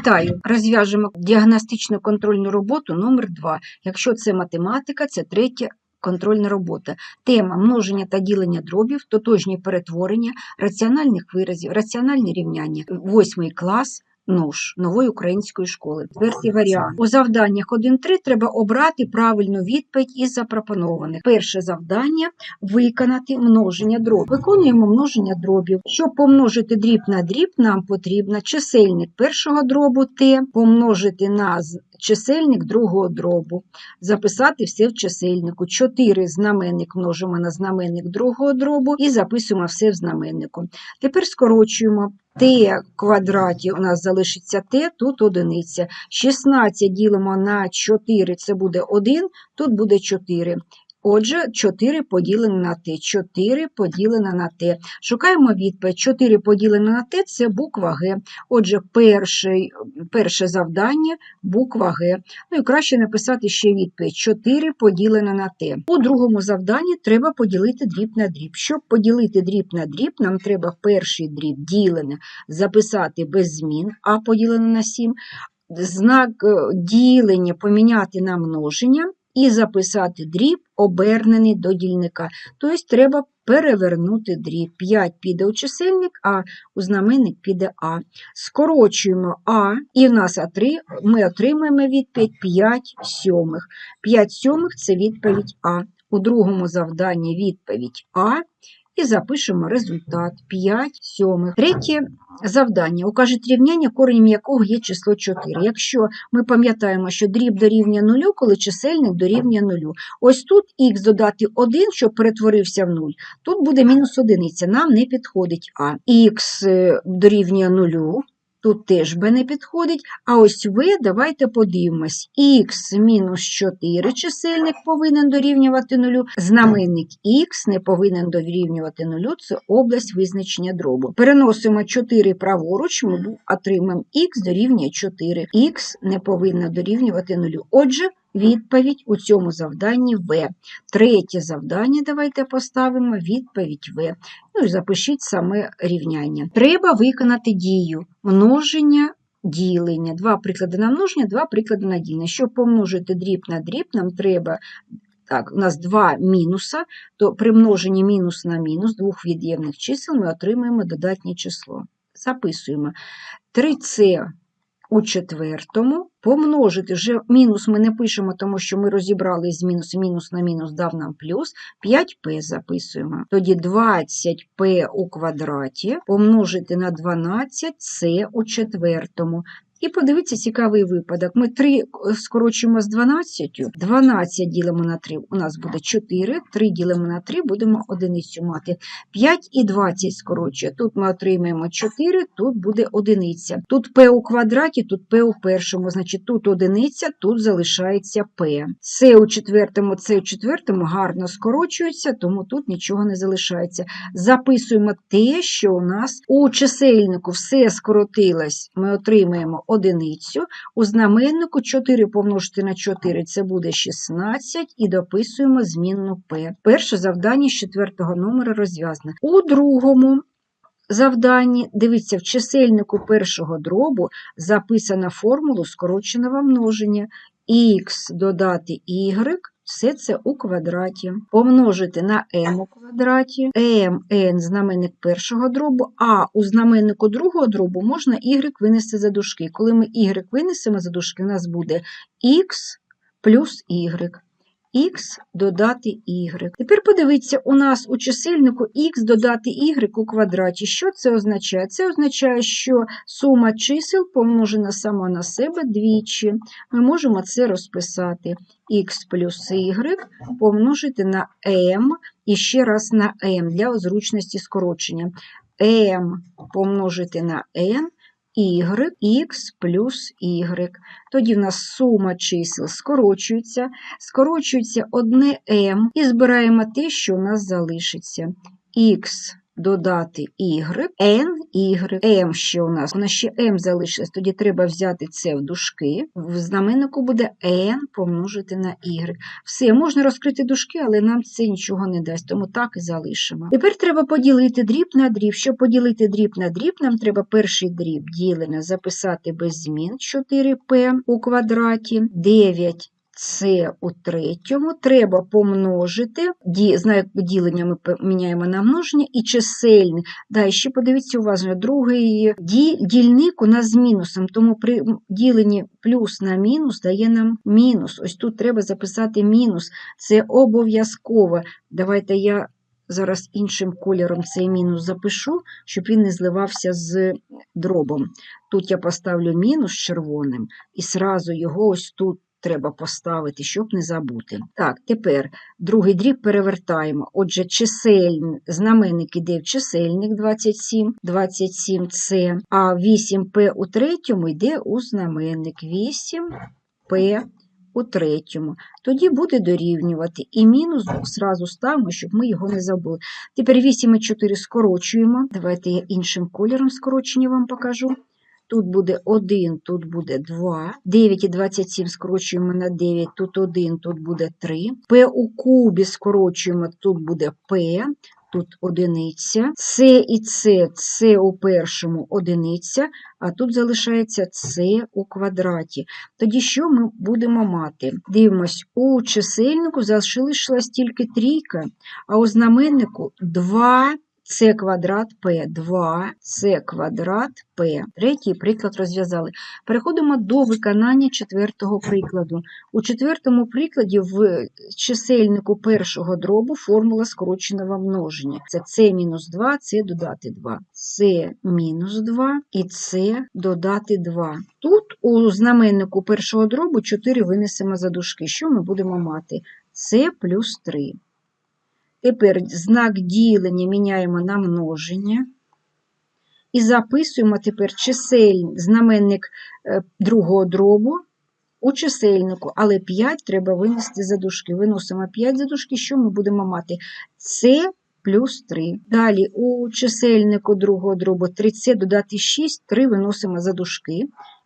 Вітаю! Розв'яжемо діагностичну контрольну роботу номер 2 Якщо це математика, це третя контрольна робота. Тема множення та ділення дробів, тотожні перетворення, раціональних виразів, раціональні рівняння. Восьмий клас. НУШ нової української школи. Четвертий варіант. У завданнях 1-3 треба обрати правильну відповідь із запропонованих. Перше завдання виконати множення дробів. Виконуємо множення дробів. Щоб помножити дріб на дріб, нам потрібно чисельник першого дробу Т помножити на чисельник другого дробу, записати все в чисельнику. 4 знаменник множимо на знаменник другого дробу і записуємо все в знаменнику. Тепер скорочуємо. Т квадраті у нас залишиться Т, тут одиниця. 16 ділимо на 4, це буде 1, тут буде 4. Отже, 4 поділене на Т. 4 поділене на Т. Шукаємо відповідь. 4 поділене на Т – це буква Г. Отже, перший, перше завдання – буква Г. Ну і краще написати ще відповідь. 4 поділене на Т. У другому завданні треба поділити дріб на дріб. Щоб поділити дріб на дріб, нам треба перший дріб ділене записати без змін, а поділене на 7. Знак е, ділення поміняти на множення і записати дріб, обернений до дільника. Тобто треба перевернути дріб. 5 піде у чисельник, а у знаменник піде А. Скорочуємо А, і в нас А3, ми отримаємо відповідь 5 сьомих. 5 сьомих – це відповідь А. У другому завданні відповідь А. І запишемо результат 5 сьомих. Третє завдання. Укажіть рівняння, коренем якого є число 4. Якщо ми пам'ятаємо, що дріб дорівнює нулю, коли чисельник дорівнює нулю. Ось тут х додати 1, щоб перетворився в 0. Тут буде мінус одиниця, нам не підходить А. Х е, дорівнює нулю. Тут теж Б не підходить. А ось ви, давайте подивимось. х мінус 4 чисельник повинен дорівнювати нулю. Знаменник х не повинен дорівнювати нулю. Це область визначення дробу. Переносимо 4 праворуч, ми отримаємо х дорівнює 4. х не повинно дорівнювати нулю. Отже, відповідь у цьому завданні В. Третє завдання давайте поставимо відповідь В. Ну і запишіть саме рівняння. Треба виконати дію множення. Ділення. Два приклади на множення, два приклади на ділення. Щоб помножити дріб на дріб, нам треба, так, у нас два мінуса, то при множенні мінус на мінус двох від'ємних чисел ми отримаємо додатнє число. Записуємо 3c у четвертому, помножити, вже мінус ми не пишемо, тому що ми розібрали з мінус, мінус на мінус дав нам плюс, 5p записуємо. Тоді 20p у квадраті помножити на 12 це у четвертому. І подивіться цікавий випадок. Ми 3 скорочуємо з 12, 12 ділимо на 3, у нас буде 4, 3 ділимо на 3, будемо одиницю мати. 5 і 20 скорочує. Тут ми отримаємо 4, тут буде одиниця. Тут p у квадраті, тут p у першому, значить тут одиниця, тут залишається p. С у четвертому, С у четвертому гарно скорочується, тому тут нічого не залишається. Записуємо те, що у нас у чисельнику все скоротилось, ми отримаємо одиницю. У знаменнику 4 помножити на 4 це буде 16 і дописуємо змінну p. Перше завдання з четвертого номера розв'язане. У другому завданні, дивіться, в чисельнику першого дробу записана формула скороченого множення. х додати y, все це у квадраті. Помножити на m у квадраті, m, n – знаменник першого дробу, а у знаменнику другого дробу можна y винести за дужки. Коли ми y винесемо за дужки, у нас буде x плюс y. Х додати y. Тепер подивіться, у нас у чисельнику х додати y у квадраті. Що це означає? Це означає, що сума чисел помножена сама на себе двічі. Ми можемо це розписати. х плюс y помножити на m і ще раз на m для зручності скорочення. m помножити на n, y, х плюс y. Тоді в нас сума чисел скорочується, скорочується одне m і збираємо те, що у нас залишиться. х додати y, n, y, m ще у нас. У нас ще m залишилось, тоді треба взяти це в дужки. В знаменнику буде n помножити на y. Все, можна розкрити дужки, але нам це нічого не дасть, тому так і залишимо. Тепер треба поділити дріб на дріб. Щоб поділити дріб на дріб, нам треба перший дріб ділення записати без змін 4p у квадраті, 9 це у третьому треба помножити, знак ділення ми міняємо на множення, і чисельник. Да, ще подивіться уважно, другий ді, дільник у нас з мінусом, тому при діленні плюс на мінус дає нам мінус. Ось тут треба записати мінус. Це обов'язково. Давайте я зараз іншим кольором цей мінус запишу, щоб він не зливався з дробом. Тут я поставлю мінус червоним, і сразу його ось тут треба поставити, щоб не забути. Так, тепер другий дріб перевертаємо. Отже, чисельник, знаменник іде в чисельник 27, 27 це, а 8p у третьому йде у знаменник 8p у третьому. Тоді буде дорівнювати. І мінус зразу ставимо, щоб ми його не забули. Тепер 8 і 4 скорочуємо. Давайте я іншим кольором скорочення вам покажу. Тут буде 1, тут буде 2. 9 і 27 скорочуємо на 9, тут 1, тут буде 3. P у кубі скорочуємо, тут буде P, тут одиниця. С і С, С у першому одиниця, а тут залишається С у квадраті. Тоді що ми будемо мати? Дивимось, у чисельнику залишилась тільки трійка, а у знаменнику 2 С квадрат П, 2 С квадрат П. Третій приклад розв'язали. Переходимо до виконання четвертого прикладу. У четвертому прикладі в чисельнику першого дробу формула скороченого множення. Це С мінус 2, С додати 2. С мінус 2 і С додати 2. Тут у знаменнику першого дробу 4 винесемо за дужки. Що ми будемо мати? С плюс 3. Тепер знак ділення міняємо на множення. І записуємо тепер чисельник, знаменник е, другого дробу у чисельнику, але 5 треба винести за дужки. Виносимо 5 за дужки, що ми будемо мати? С плюс 3. Далі у чисельнику другого дробу 3С додати 6, 3 виносимо за дужки.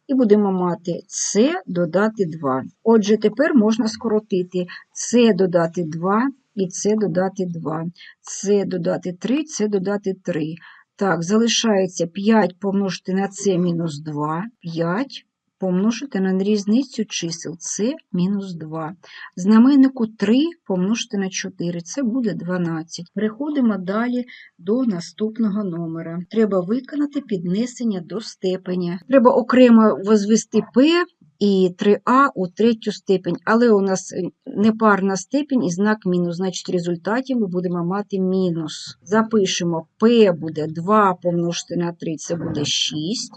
І будемо мати С додати 2. Отже, тепер можна скоротити С додати 2 і С додати 2. С додати 3, С додати 3. Так, залишається 5 помножити на С мінус 2, 5 помножити на різницю чисел С мінус 2. Знаменнику 3 помножити на 4, це буде 12. Переходимо далі до наступного номера. Треба виконати піднесення до степеня. Треба окремо возвести П і 3а у третю степень, але у нас е, непарна степень і знак мінус, значить в результаті ми будемо мати мінус. Запишемо P буде 2 помножити на 3, це буде 6.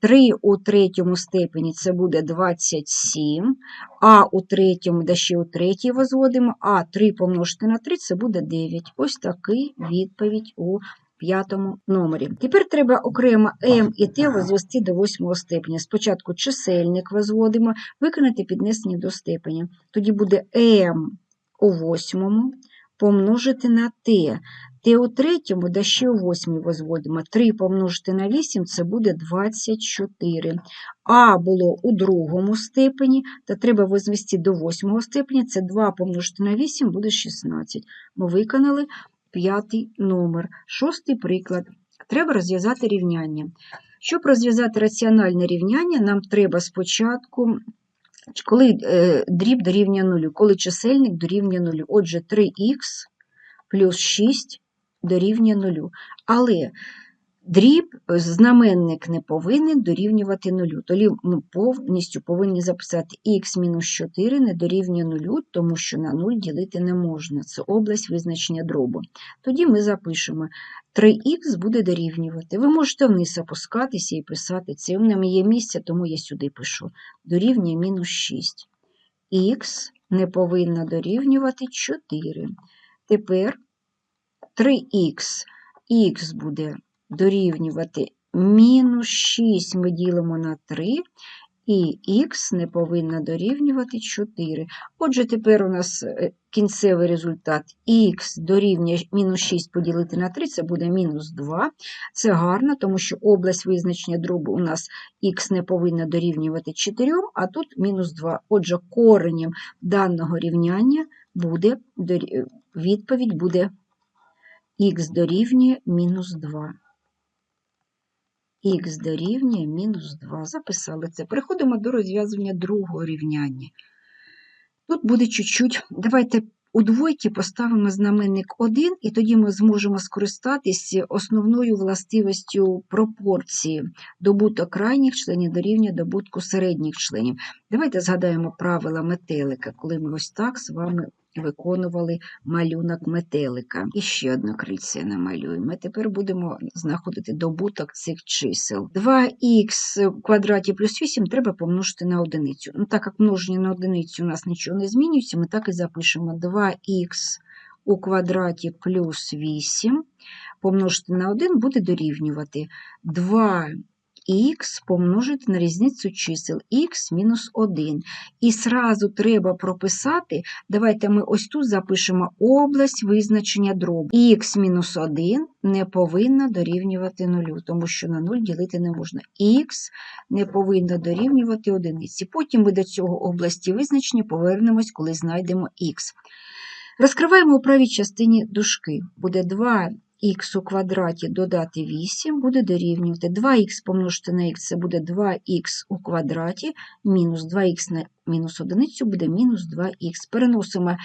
3 у третьому степені це буде 27, а у третьому, да ще у третій возводимо, а 3 помножити на 3 це буде 9. Ось такий відповідь у п'ятому номері. Тепер треба окремо m і t возвести до восьмого степеня. Спочатку чисельник возводимо, виконати піднесення до степеня. Тоді буде m у восьмому помножити на t. T у третьому, да ще у восьмій возводимо. 3 помножити на 8 це буде 24. А було у другому степені, та треба возвести до восьмого степеня, це 2 помножити на 8 буде 16. Ми виконали п'ятий номер. Шостий приклад. Треба розв'язати рівняння. Щоб розв'язати раціональне рівняння, нам треба спочатку, коли е, дріб дорівнює нулю, коли чисельник дорівнює нулю. Отже, 3х плюс 6 дорівнює нулю. Але дріб, знаменник не повинен дорівнювати нулю. Тоді ми повністю повинні записати х мінус 4 не дорівнює нулю, тому що на 0 ділити не можна. Це область визначення дробу. Тоді ми запишемо 3х буде дорівнювати. Ви можете вниз опускатися і писати це. У мене є місце, тому я сюди пишу. Дорівнює мінус 6. Х не повинна дорівнювати 4. Тепер 3х, х буде дорівнювати мінус 6 ми ділимо на 3, і х не повинна дорівнювати 4. Отже, тепер у нас е, кінцевий результат х дорівнює мінус 6 поділити на 3, це буде мінус 2. Це гарно, тому що область визначення дробу у нас х не повинна дорівнювати 4, а тут мінус 2. Отже, коренем даного рівняння буде, відповідь буде х дорівнює мінус 2. Х дорівнює мінус 2. Записали це. Переходимо до розв'язування другого рівняння. Тут буде чуть-чуть. Давайте у двойки поставимо знаменник 1, і тоді ми зможемо скористатися основною властивістю пропорції. Добуток крайніх членів дорівнює добутку середніх членів. Давайте згадаємо правила метелика, коли ми ось так з вами виконували малюнок метелика. І ще одне крильце намалюємо. Ми тепер будемо знаходити добуток цих чисел. 2х в квадраті плюс 8 треба помножити на одиницю. Ну, так як множення на одиницю у нас нічого не змінюється, ми так і запишемо 2х у квадраті плюс 8 помножити на 1 буде дорівнювати 2х помножити на різницю чисел х мінус 1. І сразу треба прописати, давайте ми ось тут запишемо область визначення дробу. х мінус 1 не повинна дорівнювати 0, тому що на 0 ділити не можна. х не повинна дорівнювати одиниці. Потім ми до цього області визначення повернемось, коли знайдемо х. Розкриваємо у правій частині дужки. Буде 2х у квадраті додати 8 буде дорівнювати 2х помножити на х, це буде 2х у квадраті, мінус 2х на мінус одиницю буде мінус 2х. Переносимо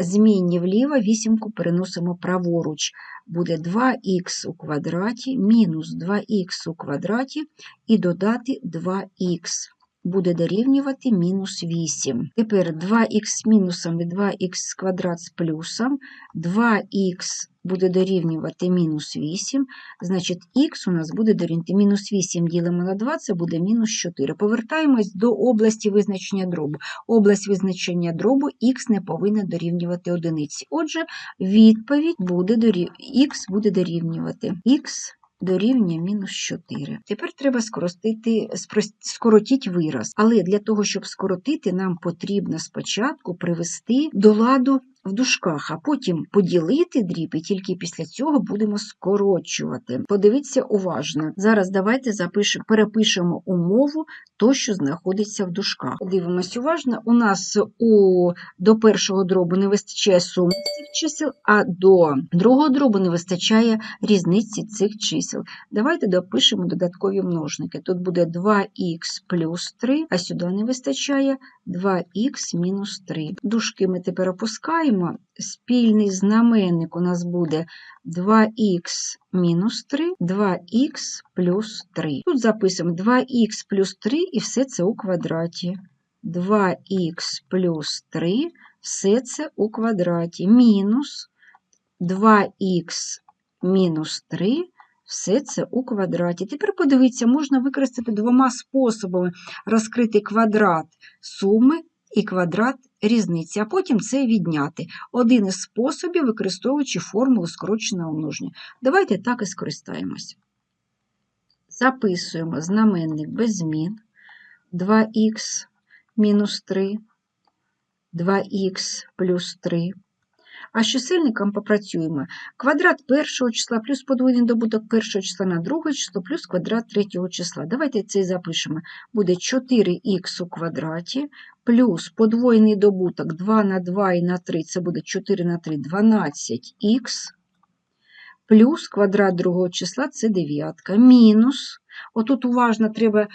змінні вліво, вісімку переносимо праворуч. Буде 2х у квадраті, мінус 2х у квадраті і додати 2х буде дорівнювати мінус 8. Тепер 2х з мінусом і 2х квадрат з плюсом, 2х буде дорівнювати мінус 8, значить х у нас буде дорівнювати мінус 8 ділимо на 2, це буде мінус 4. Повертаємось до області визначення дробу. Область визначення дробу х не повинна дорівнювати одиниці. Отже, відповідь буде дорів... х буде дорівнювати дорівнює мінус 4. Тепер треба скоротити, скоротити вираз. Але для того, щоб скоротити, нам потрібно спочатку привести до ладу в дужках, а потім поділити дріб, і тільки після цього будемо скорочувати. Подивіться уважно. Зараз давайте запишемо, перепишемо умову, то, що знаходиться в дужках. Дивимось уважно. У нас у, до першого дробу не вистачає суми цих чисел, а до другого дробу не вистачає різниці цих чисел. Давайте допишемо додаткові множники. Тут буде 2х плюс 3, а сюди не вистачає 2х мінус 3. Дужки ми тепер опускаємо. Спільний знаменник у нас буде 2х мінус 3, 2х плюс 3. Тут записуємо 2х плюс 3 і все це у квадраті. 2х плюс 3, все це у квадраті. Мінус 2х мінус 3, все це у квадраті. Тепер подивіться, можна використати двома способами розкрити квадрат суми і квадрат різниці, а потім це відняти. Один із способів, використовуючи формулу скороченого множення. Давайте так і скористаємось. Записуємо знаменник без змін 2х мінус 3, 2х плюс 3. А з чисельником попрацюємо. Квадрат першого числа плюс подвоєний добуток першого числа на друге число плюс квадрат третього числа. Давайте це запишемо. Буде 4х у квадраті плюс подвоєний добуток 2 на 2 і на 3, це буде 4 на 3, 12х, плюс квадрат другого числа це дев'ятка, мінус. Отут уважно треба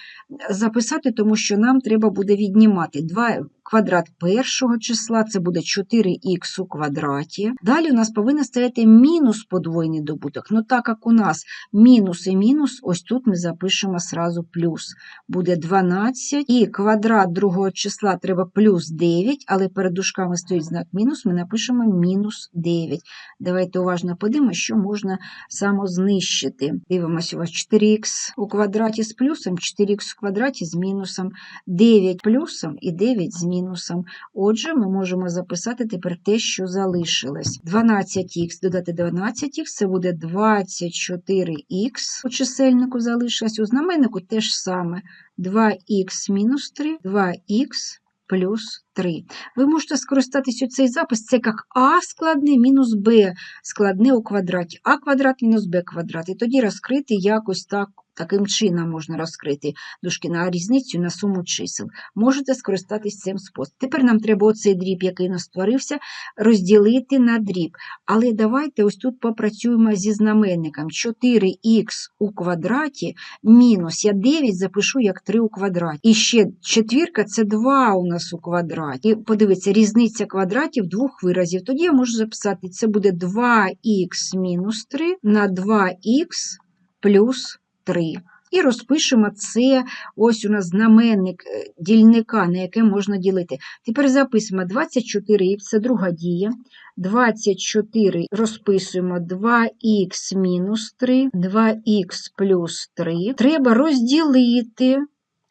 записати, тому що нам треба буде віднімати 2 квадрат першого числа, це буде 4х у квадраті. Далі у нас повинен стояти мінус подвоєний добуток. Ну так як у нас мінус і мінус, ось тут ми запишемо сразу плюс. Буде 12, і квадрат другого числа треба плюс 9, але перед дужками стоїть знак мінус, ми напишемо мінус 9. Давайте уважно подивимося, що можна самознищити. Дивимося, у вас 4х у квадраті з плюсом, 4х в квадраті з мінусом, 9 плюсом і 9 з мінусом. Отже, ми можемо записати тепер те, що залишилось. 12х додати 12х, це буде 24х у чисельнику залишилось, у знаменнику теж саме 2х мінус 3, 2х плюс 3. Ви можете скористатися цей запис, це як а складне мінус b складне у квадраті, а квадрат мінус b квадрат. І тоді розкрити якось так, таким чином можна розкрити дужки на різницю на суму чисел. Можете скористатися цим способом. Тепер нам треба оцей дріб, який нас створився, розділити на дріб. Але давайте ось тут попрацюємо зі знаменником. 4х у квадраті мінус, я 9 запишу як 3 у квадраті. І ще четвірка це 2 у нас у квадраті. І подивіться, різниця квадратів двох виразів. Тоді я можу записати, це буде 2х мінус 3 на 2х плюс 3. І розпишемо це, ось у нас знаменник е, дільника, на яке можна ділити. Тепер записуємо 24х, це друга дія. 24 розписуємо 2х мінус 3, 2х плюс 3. Треба розділити.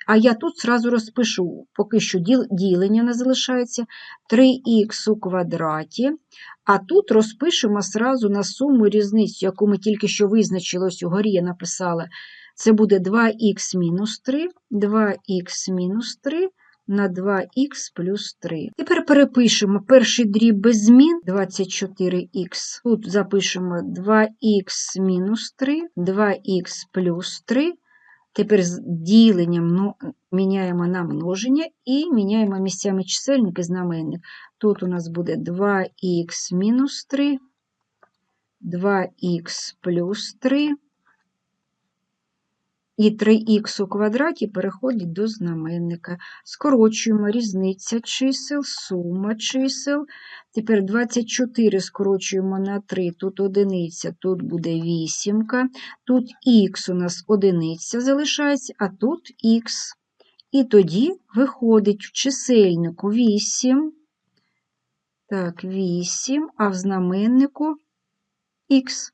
А я тут зразу розпишу, поки що ділення не залишається 3х у квадраті. А тут розпишемо зразу на суму різницю, яку ми тільки що визначили, ось угорі я написала. Це буде 2х мінус 3, 2х мінус 3 на 2х плюс 3. Тепер перепишемо перший дріб без змін 24х. Тут запишемо 2х мінус 3, 2х плюс 3. Тепер з діленням ну, міняємо на множення і міняємо місцями чисельник і знаменник. Тут у нас буде 2х мінус 3, 2х плюс 3. І 3х у квадраті переходить до знаменника. Скорочуємо різниця чисел, сума чисел. Тепер 24 скорочуємо на 3, тут одиниця, тут буде вісімка. Тут х у нас одиниця залишається, а тут х. І тоді виходить в чисельнику 8. Так, 8, а в знаменнику х.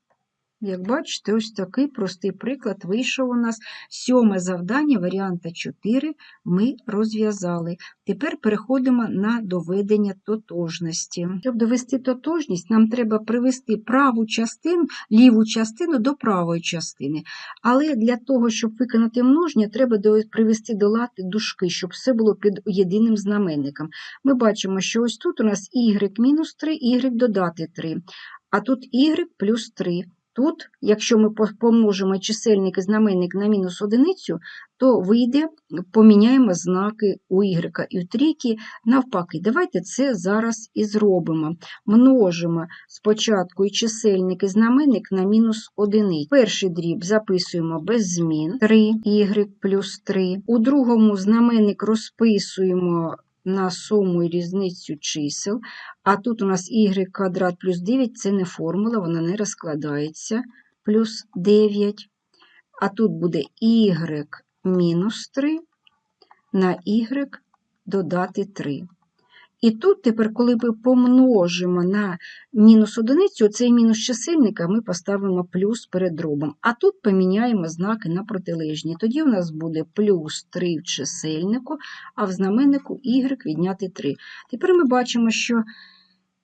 Як бачите, ось такий простий приклад вийшов у нас. Сьоме завдання варіанта 4 ми розв'язали. Тепер переходимо на доведення тотожності. Щоб довести тотожність, нам треба привести праву частину, ліву частину до правої частини. Але для того, щоб виконати множення, треба привести до лати дужки, щоб все було під єдиним знаменником. Ми бачимо, що ось тут у нас y-3, y додати 3, а тут y плюс 3. Тут, якщо ми помножимо чисельник і знаменник на мінус одиницю, то вийде, поміняємо знаки у y і в трійки навпаки. Давайте це зараз і зробимо. Множимо спочатку і чисельник і знаменник на мінус одиницю. Перший дріб записуємо без змін 3y плюс 3. У другому знаменник розписуємо на суму і різницю чисел, а тут у нас y квадрат плюс 9 це не формула, вона не розкладається, плюс 9. А тут буде y мінус 3 на y додати 3. І тут тепер, коли ми помножимо на мінус одиницю, цей мінус чисельника ми поставимо плюс перед дробом. А тут поміняємо знаки на протилежні. Тоді у нас буде плюс 3 в чисельнику, а в знаменнику y відняти 3. Тепер ми бачимо, що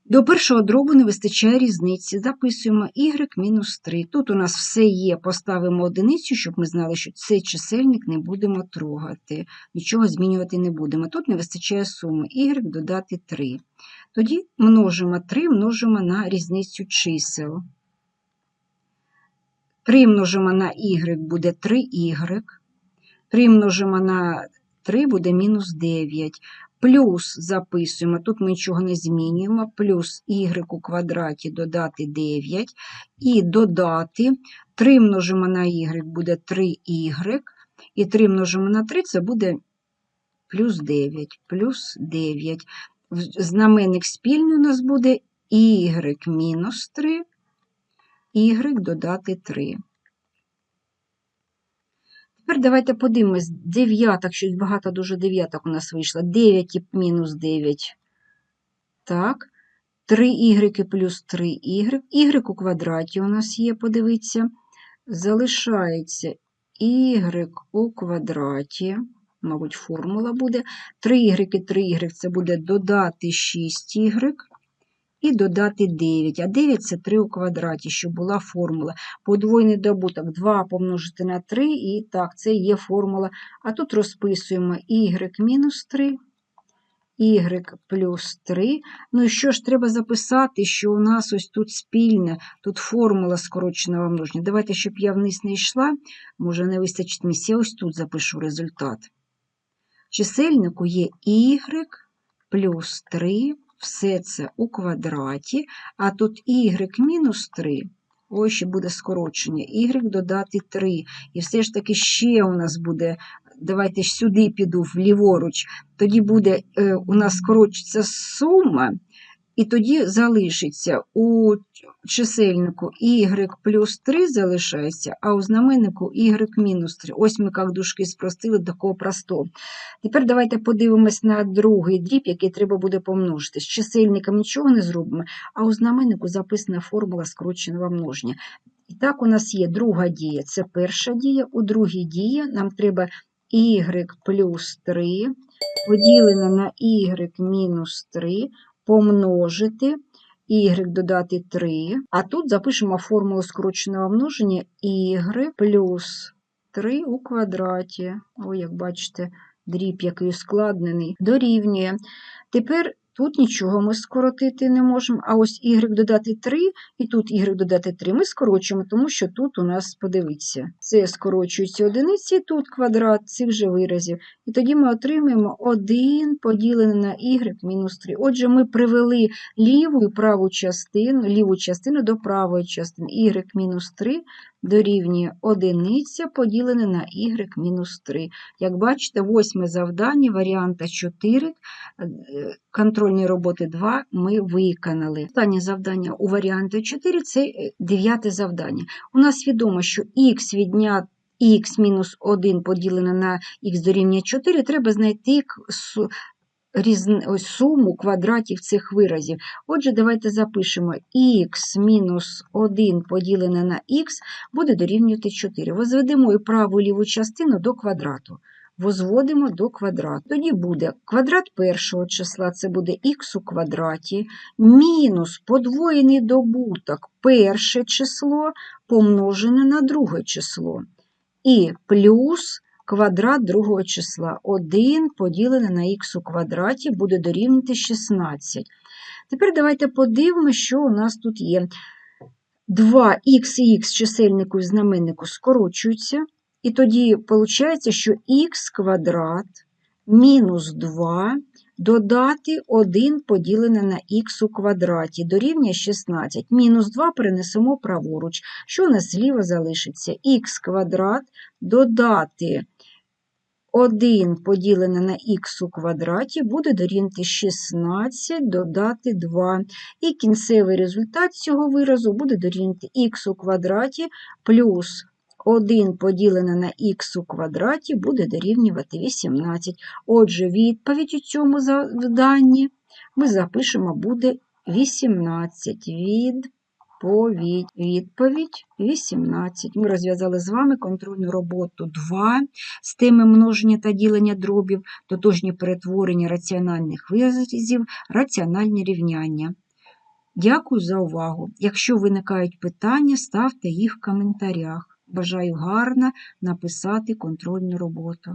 до першого дробу не вистачає різниці. Записуємо y-3. Тут у нас все є, поставимо одиницю, щоб ми знали, що цей чисельник не будемо трогати, нічого змінювати не будемо. Тут не вистачає суми y додати 3. Тоді множимо 3, множимо на різницю чисел. 3 множимо на y буде 3y. 3 множимо на 3 буде мінус 9 плюс записуємо, тут ми нічого не змінюємо, плюс y у квадраті додати 9 і додати 3 множимо на y буде 3y, і 3 множимо на 3 це буде плюс 9, плюс 9. Знаменник спільний у нас буде y мінус 3, y додати 3. Тепер давайте подивимось, дев'яток, щось багато дуже дев'яток у нас вийшло. 9 і мінус 9. Так. 3y плюс 3y. Y у квадраті у нас є, подивіться. Залишається y у квадраті, мабуть, формула буде. 3y і 3y це буде додати 6y і додати 9. А 9 це 3 у квадраті, щоб була формула. Подвойний добуток 2 помножити на 3, і так, це є формула. А тут розписуємо y мінус 3, y плюс 3. Ну і що ж треба записати, що у нас ось тут спільне, тут формула скороченого множення. Давайте, щоб я вниз не йшла, може не вистачить місця, ось тут запишу результат. Чисельнику є y плюс 3, все це у квадраті, а тут y мінус 3, ось ще буде скорочення, y додати 3. І все ж таки ще у нас буде, давайте сюди піду, вліворуч, тоді буде е, у нас скорочиться сума, і тоді залишиться у чисельнику y плюс 3 залишається, а у знаменнику y мінус 3. Ось ми як дужки спростили до такого простого. Тепер давайте подивимось на другий дріб, який треба буде помножити. З чисельником нічого не зробимо, а у знаменнику записана формула скороченого множення. І так, у нас є друга дія, це перша дія. У другій дії нам треба y плюс 3 поділене на y мінус 3 помножити y додати 3, а тут запишемо формулу скороченого множення y плюс 3 у квадраті. Ой, як бачите, дріб, який ускладнений, дорівнює. Тепер тут нічого ми скоротити не можемо, а ось y додати 3, і тут y додати 3 ми скорочуємо, тому що тут у нас, подивіться, це скорочується одиниці, тут квадрат цих же виразів. І тоді ми отримаємо 1 поділене на y мінус 3. Отже, ми привели ліву і праву частину, ліву частину до правої частини. y мінус 3 дорівнює одиниця поділене на y мінус 3. Як бачите, восьме завдання варіанта 4, е, контрольної роботи 2 ми виконали. Останнє завдання у варіанті 4 це е, дев'яте завдання. У нас відомо, що х відняти х мінус 1 поділене на х дорівнює 4, треба знайти ось суму квадратів цих виразів. Отже, давайте запишемо х мінус 1 поділене на х буде дорівнювати 4. Возведемо і праву і ліву частину до квадрату. Возводимо до квадрату. Тоді буде квадрат першого числа, це буде х у квадраті, мінус подвоєний добуток перше число помножене на друге число. І плюс квадрат другого числа. 1 поділене на х у квадраті буде дорівнювати 16. Тепер давайте подивимося, що у нас тут є. 2х і х чисельнику і знаменнику скорочуються, і тоді виходить, що х квадрат мінус 2 додати 1 поділене на х у квадраті дорівнює 16. Мінус 2 перенесемо праворуч. Що у нас зліва залишиться? х квадрат додати 1 поділене на х у квадраті буде дорівнювати 16 додати 2. І кінцевий результат цього виразу буде дорівнювати х у квадраті плюс 1 поділене на х у квадраті буде дорівнювати 18. Отже, відповідь у цьому завданні ми запишемо буде 18. Відповідь. Відповідь 18. Ми розв'язали з вами контрольну роботу 2 з теми множення та ділення дробів, тотожні перетворення раціональних виразів, раціональні рівняння. Дякую за увагу. Якщо виникають питання, ставте їх в коментарях. Бажаю гарно написати контрольну роботу.